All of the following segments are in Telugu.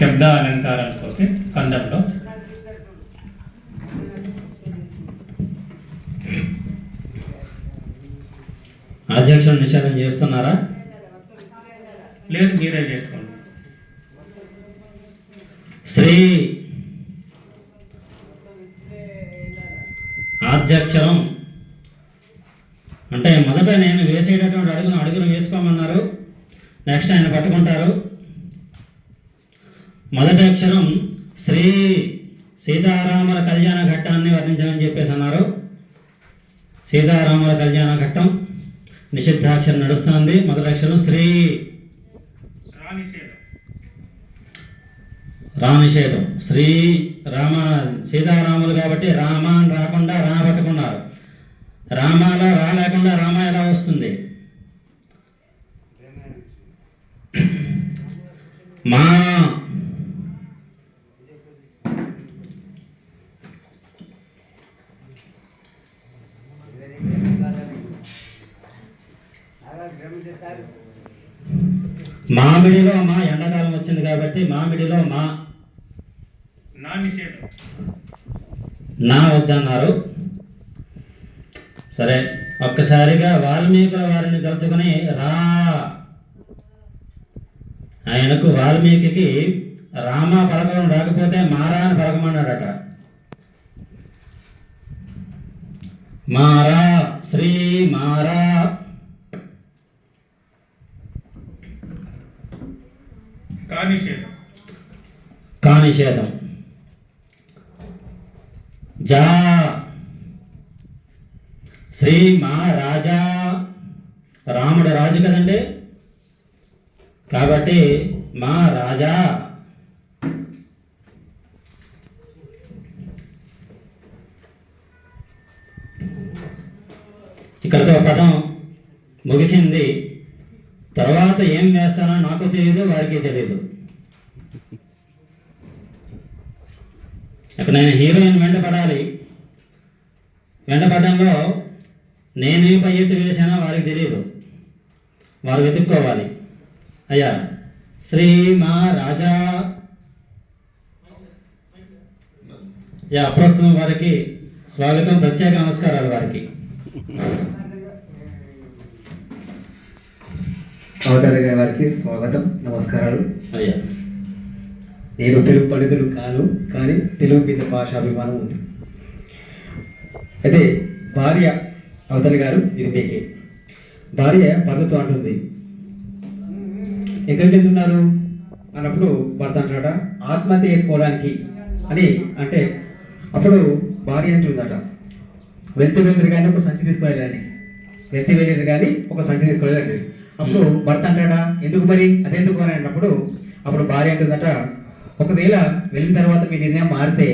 శబ్ద అలంకారాలతో కందంలో. అధ్యక్షుడు నిషేధం చేస్తున్నారా? లేదు మీరే చేసుకోండి. శ్రీ ఆద్యాక్షరం అంటే మొదట నేను వేసేటటువంటి అడుగును అడుగును వేసుకోమన్నారు. నెక్స్ట్ ఆయన పట్టుకుంటారు. మొదటి అక్షరం శ్రీ సీతారాముల కళ్యాణ ఘట్టాన్ని వర్ణించమని చెప్పేసి అన్నారు. సీతారాముల కళ్యాణ ఘట్టం నిషిద్ధాక్షరం నడుస్తుంది. మొదటి అక్షరం శ్రీ రానిషేధం శ్రీ రామ సీతారాములు కాబట్టి రామ అని రాకుండా రా పట్టుకున్నారు. రామాలో రా లేకుండా రామ ఎలా వస్తుంది? మా మామిడిలో మా ఎండాకాలం వచ్చింది కాబట్టి మామిడిలో మా నా వద్దన్నారు. సరే ఒక్కసారిగా వాల్మీకుల వారిని తలుచుకుని రా. ఆయనకు వాల్మీకి రామ పలకం రాకపోతే మారా అని పలకమన్నాడట. మారా శ్రీ మారా కానిషేధం కానిషేధం. జా శ్రీ మా రాజా రాముడు రాజు కదండి? కాబట్టి మా రాజా ఇక్కడతో పదం ముగిసింది. తర్వాత ఏం వేస్తానో నాకు తెలియదు వారికి తెలియదు అక్కడ నేను హీరోయిన్ వెంట పడాలి వెంట పడడంలో నేనే పై ఎత్తు వేసానో వారికి తెలియదు వారు వెతుక్కోవాలి. అయ్యా శ్రీ మా రాజా. యా ప్రస్తుతం వారికి స్వాగతం ప్రత్యేక నమస్కారాలు వారికి. అవతార గారి వారికి స్వాగతం నమస్కారాలు. అయ్యా. నేను తెలుగు పండితులు కాను కానీ తెలుగు మీద భాష అభిమానం ఉంది. అయితే భార్య అవతల గారు ఇది మీకే. భార్య భర్తతో అంటుంది. ఎక్కడికి వెళ్తున్నారు అన్నప్పుడు భర్త అంటాడ ఆత్మహత్య చేసుకోవడానికి. అని అంటే అప్పుడు భార్య అంటుందట వెళ్తే వెళ్ళరు కానీ ఒక సంచి తీసుకువెళ్ళండి. వెళ్తే వెళ్ళరు కానీ ఒక సంచి తీసుకువెళ్ళండి. అప్పుడు భర్త అంటాడా ఎందుకు మరి? అదెందుకు? అని అన్నప్పుడు అప్పుడు భార్య అంటుందట ఒకవేళ వెళ్ళిన తర్వాత మీ నిర్ణయం మారితే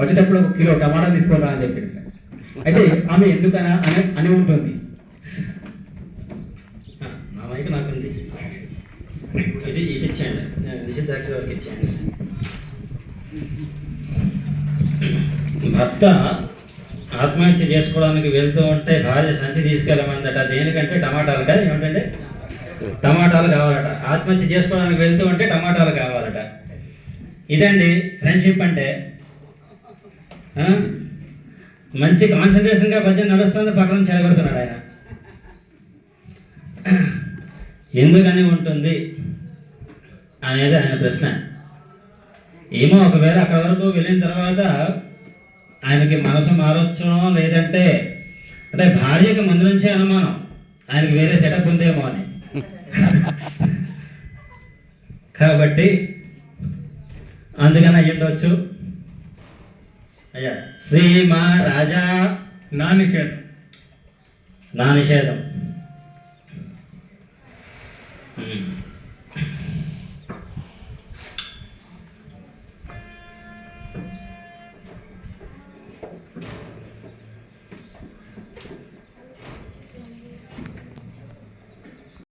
వచ్చేటప్పుడు ఒక కిలో టమాటా తీసుకోరా అని చెప్పి అయితే ఆమె ఎందుకనా అని అని ఉంటుంది. ఆ, నా మైక్ నాకుంది ఇటు ఇటు ఇచ్చేయండి. నిషిద్ధాక్ష వరకు ఇచ్చేయండి. భర్త ఆత్మహత్య చేసుకోవడానికి వెళ్తూ ఉంటే భార్య సంచి తీసుకెళ్ళమందట. దేనికంటే టమాటాలు టమాటాలుగా ఏమిటంటే టమాటాలు కావాలట. ఆత్మహత్య చేసుకోవడానికి వెళ్తూ ఉంటే టమాటాలు కావాలి ఇదండి ఫ్రెండ్షిప్ అంటే. మంచి కాన్సన్ట్రేషన్గా భజన నడుస్తుంది పక్కన చెడగొడుతున్నాడు ఆయన. ఎందుకని ఉంటుంది అనేది ఆయన ప్రశ్న. ఏమో ఒకవేళ అక్కడ వరకు వెళ్ళిన తర్వాత ఆయనకి మనసు మారొచ్చునో లేదంటే అంటే భార్యకి ముందు నుంచే అనుమానం. ఆయనకి వేరే సెటప్ ఉందేమో అని. కాబట్టి అందుకని అయ్యుండొచ్చు. అయ్యా శ్రీ మా రాజా నా నిషేధం. నా నిషేధం.